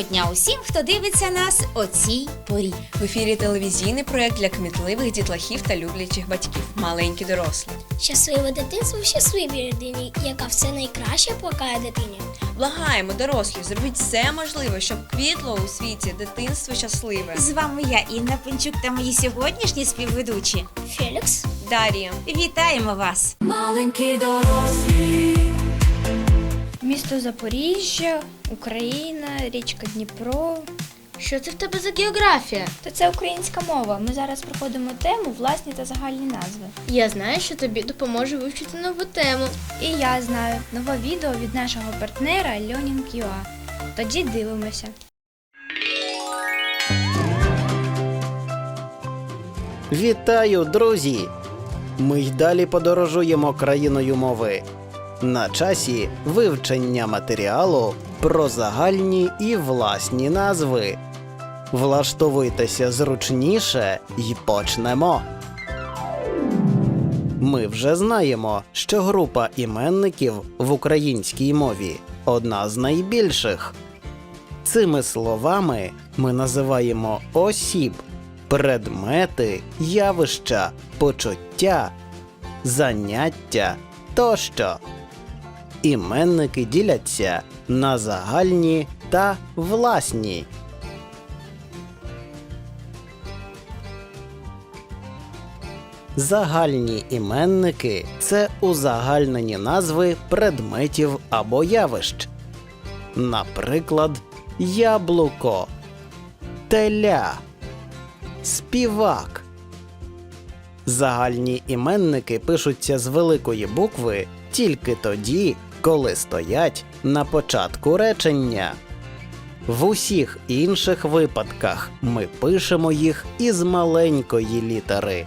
Доброго дня усім, хто дивиться нас о цій порі. В ефірі телевізійний проект для кмітливих дітлахів та люблячих батьків. Маленькі дорослі. Щасливе дитинство в щасливій родині, яка все найкраще плекає дитині. Благаємо, дорослі, зробіть все можливе, щоб квітло у світі дитинство щасливе. З вами я, Інна Пинчук, та мої сьогоднішні співведучі. Фелікс. Дар'я. Вітаємо вас! Місто Запоріжжя, Україна, річка Дніпро. Що це в тебе за географія? Та це українська мова. Ми зараз проходимо тему власні та загальні назви. Я знаю, що тобі допоможе вивчити нову тему. І я знаю нове відео від нашого партнера Learning.ua. Тоді дивимося. Вітаю, друзі! Ми й далі подорожуємо країною мови. На часі вивчення матеріалу про загальні і власні назви. Влаштовуйтеся зручніше і почнемо. Ми вже знаємо, що група іменників в українській мові одна з найбільших. Цими словами ми називаємо осіб, предмети, явища, почуття, заняття тощо. Іменники діляться на загальні та власні. Загальні іменники це узагальнені назви предметів або явищ. Наприклад, яблуко, теля, співак. Загальні іменники пишуться з великої букви тільки тоді, коли стоять на початку речення. В усіх інших випадках ми пишемо їх із маленької літери.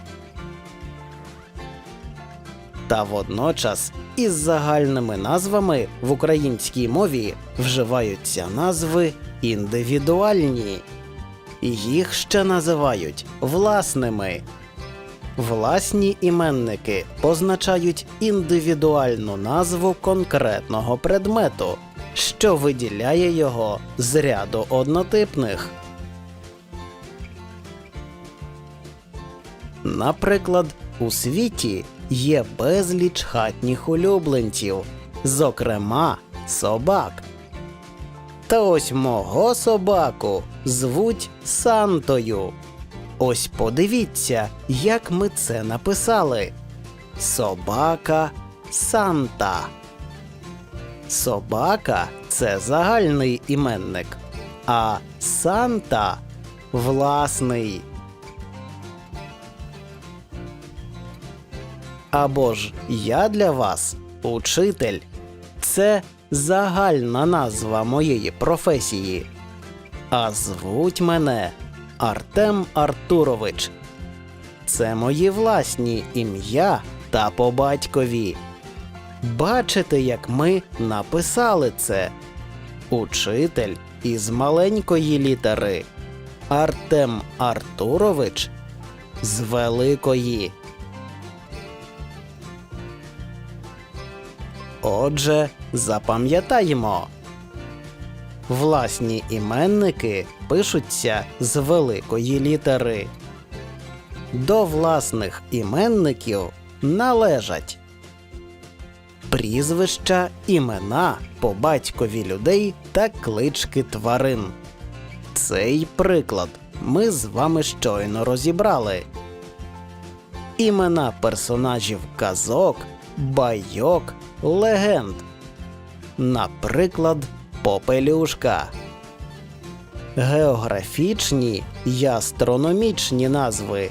Та водночас із загальними назвами в українській мові вживаються назви індивідуальні. Їх ще називають власними. Власні іменники позначають індивідуальну назву конкретного предмету, що виділяє його з ряду однотипних. Наприклад, у світі є безліч хатніх улюбленців, зокрема собак. Та ось мого собаку звуть Сантою. Ось подивіться, як ми це написали. Собака Санта. Собака це загальний іменник, а Санта власний. Або ж я для вас учитель. Це загальна назва моєї професії. А звуть мене Артем Артурович. Це мої власні ім'я та по батькові. Бачите, як ми написали це. Учитель із маленької літери. Артем Артурович з великої. Отже, запам'ятаємо. Власні іменники пишуться з великої літери. До власних іменників належать прізвища, імена по батькові людей та клички тварин. Цей приклад ми з вами щойно розібрали. Імена персонажів казок, байок, легенд. Наприклад, Попелюшка. Географічні й астрономічні назви,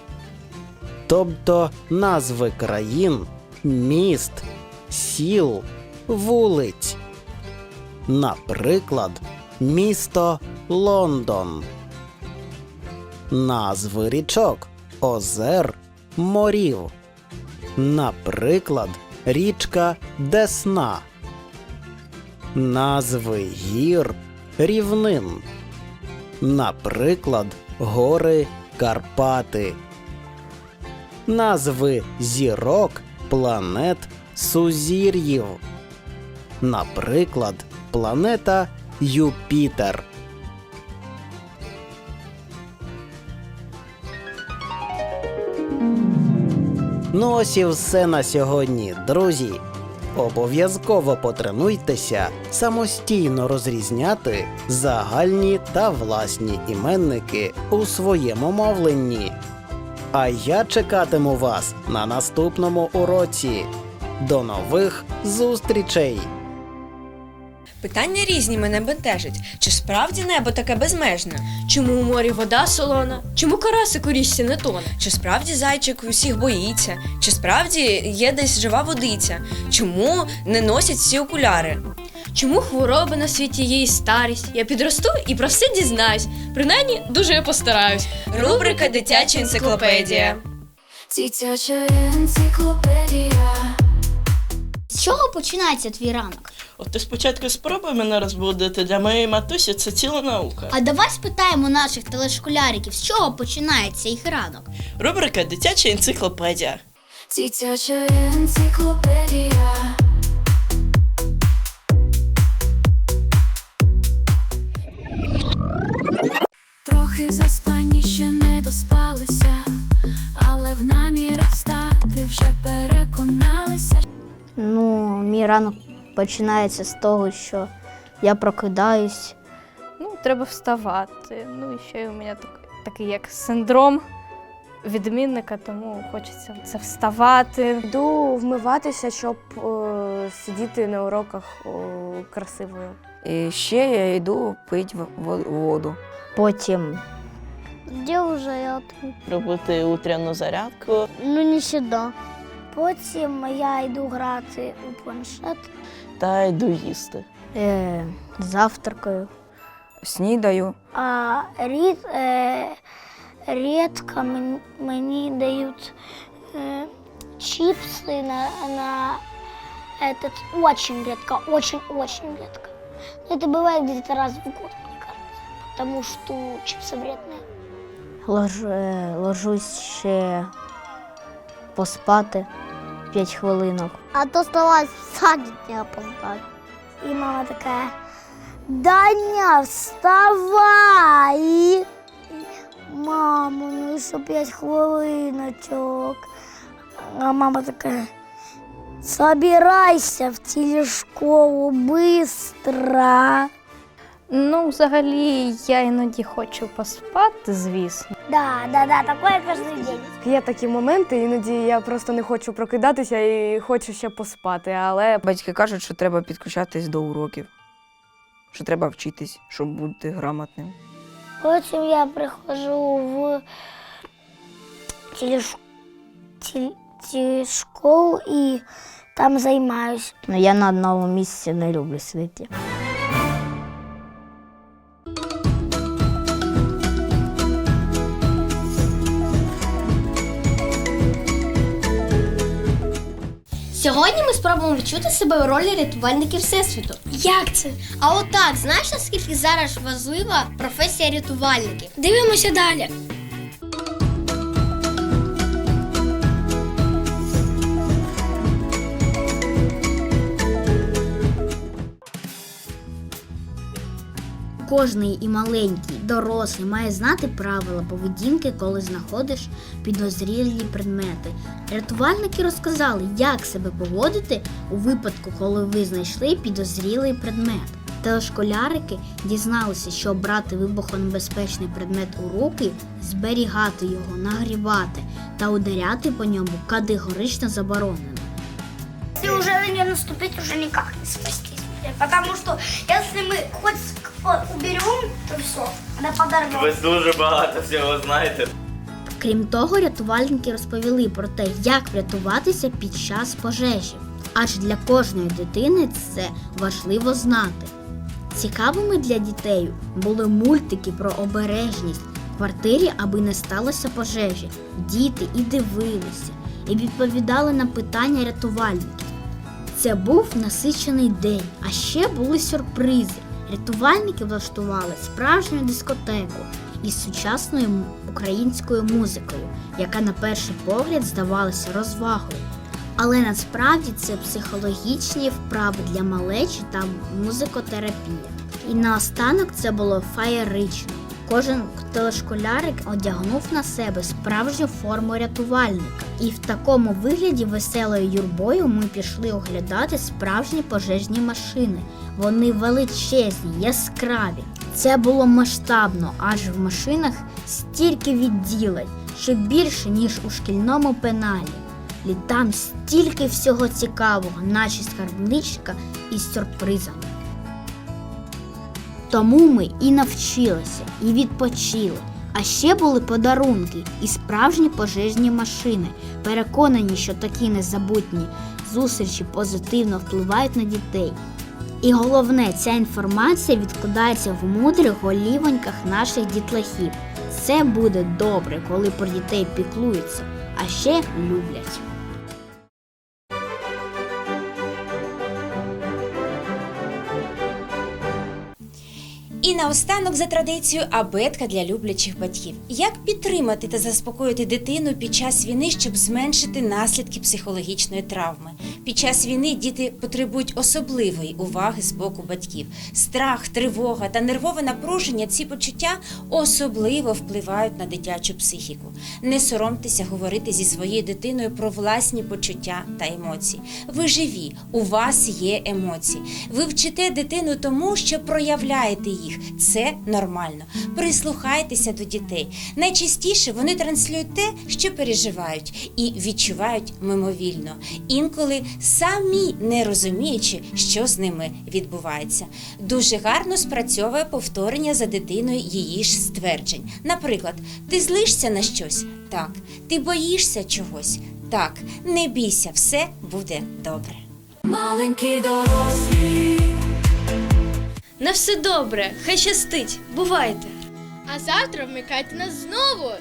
тобто назви країн, міст, сіл, вулиць. Наприклад, місто Лондон. Назви річок, озер, морів. Наприклад, річка Десна назви гір рівнин. Наприклад, гори Карпати, назви зірок планет сузір'їв. Наприклад, планета Юпітер. Ну ось і все на сьогодні, друзі. Обов'язково потренуйтеся самостійно розрізняти загальні та власні іменники у своєму мовленні. А я чекатиму вас на наступному уроці. До нових зустрічей! Питання різні мене бентежать. Чи справді небо таке безмежне? Чому у морі вода солона? Чому карасик у не тоне? Чи справді зайчик усіх боїться? Чи справді є десь жива водиця? Чому не носять всі окуляри? Чому хвороби на світі є і старість? Я підросту і про все дізнаюсь. Принаймні, дуже я постараюсь. Рубрика Дитяча енциклопедія. Дитяча енциклопедія. З чого починається твій ранок? От ти спочатку спробуй мене розбудити. Для моєї матусі це ціла наука. А давай спитаємо наших телешколяриків, з чого починається їх ранок. Рубрика Дитяча енциклопедія. Дитяча енциклопедія. Трохи заспані ще не доспалися, але в намірах встати вже мій ранок починається з того, що я прокидаюсь. Ну, треба вставати. Ну і ще й у мене так, такий як синдром відмінника, тому хочеться це вставати. Йду вмиватися, щоб е, сидіти на уроках о, красивою. І ще я йду пити воду. Потім Де вже я Робити утряну зарядку. Ну не сюди. Потім я йду грати у планшет. Та йду їсти. е, завтракаю. Снідаю. А рід, е, рідко мені, мені дають е, чипсы на, на этот очень редко, очень-очень редко. Но это бывает где-то раз в год, мне кажется. Потому что чипсы вредные. Лож, е, ложусь ще поспати 5 хвилинок. А то вставать в садик не опоздать. И мама такая, Даня, вставай! Мама, ну еще пять хвилиночок. А мама такая, собирайся в телешколу быстро. Ну, взагалі, я іноді хочу поспати, звісно. Да, да, да, такое каждый день. Є такі моменти, іноді я просто не хочу прокидатися і хочу ще поспати, але Батьки кажуть, що треба підключатись до уроків, що треба вчитись, щоб бути грамотним. Потім я прихожу в телеш... теле- телешколу і там займаюсь. Ну, я на одному місці не люблю сидіти. Сьогодні ми спробуємо відчути себе в ролі рятувальників Всесвіту. Як це? А отак, знаєш, наскільки зараз важлива професія рятувальників? Дивимося далі. Кожний і маленький, дорослий має знати правила поведінки, коли знаходиш підозрілі предмети. Рятувальники розказали, як себе поводити у випадку, коли ви знайшли підозрілий предмет. Телешколярики дізналися, що брати вибухонебезпечний предмет у руки, зберігати його, нагрівати та ударяти по ньому категорично заборонено. Уже на нее наступить, уже никак не спастись. Потому что если мы хоть ск- уберем, то все, она подорвется. дуже багато всього знаєте. Крім того, рятувальники розповіли про те, як врятуватися під час пожежі. Адже для кожної дитини це важливо знати. Цікавими для дітей були мультики про обережність в квартирі, аби не сталося пожежі. Діти і дивилися, і відповідали на питання рятувальників. Це був насичений день, а ще були сюрпризи. Рятувальники влаштували справжню дискотеку із сучасною українською музикою, яка на перший погляд здавалася розвагою. Але насправді це психологічні вправи для малечі та музикотерапія. І наостанок це було феєрично. Кожен телешколярик одягнув на себе справжню форму рятувальника. І в такому вигляді веселою юрбою ми пішли оглядати справжні пожежні машини. Вони величезні, яскраві. Це було масштабно, аж в машинах стільки відділень, що більше, ніж у шкільному пеналі. І там стільки всього цікавого, наче скарбничка із сюрпризами. Тому ми і навчилися, і відпочили. А ще були подарунки і справжні пожежні машини. Переконані, що такі незабутні зустрічі позитивно впливають на дітей. І головне, ця інформація відкладається в мудрих голівоньках наших дітлахів. Це буде добре, коли про дітей піклуються, а ще люблять. І наостанок за традицією абетка для люблячих батьків. Як підтримати та заспокоїти дитину під час війни, щоб зменшити наслідки психологічної травми? Під час війни діти потребують особливої уваги з боку батьків. Страх, тривога та нервове напруження ці почуття особливо впливають на дитячу психіку. Не соромтеся говорити зі своєю дитиною про власні почуття та емоції. Ви живі, у вас є емоції. Ви вчите дитину тому, що проявляєте їх. Це нормально. Прислухайтеся до дітей. Найчастіше вони транслюють те, що переживають, і відчувають мимовільно. Інколи самі не розуміючи, що з ними відбувається. Дуже гарно спрацьовує повторення за дитиною її ж стверджень. Наприклад, ти злишся на щось? Так. Ти боїшся чогось? Так. Не бійся, все буде добре. Маленькі дорослі. На все добре, хай щастить, бувайте! А завтра вмикайте нас знову.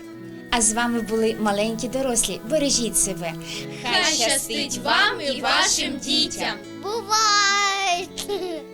А з вами були маленькі дорослі. Бережіть себе. Хай щастить вам і вашим дітям. Бувайте!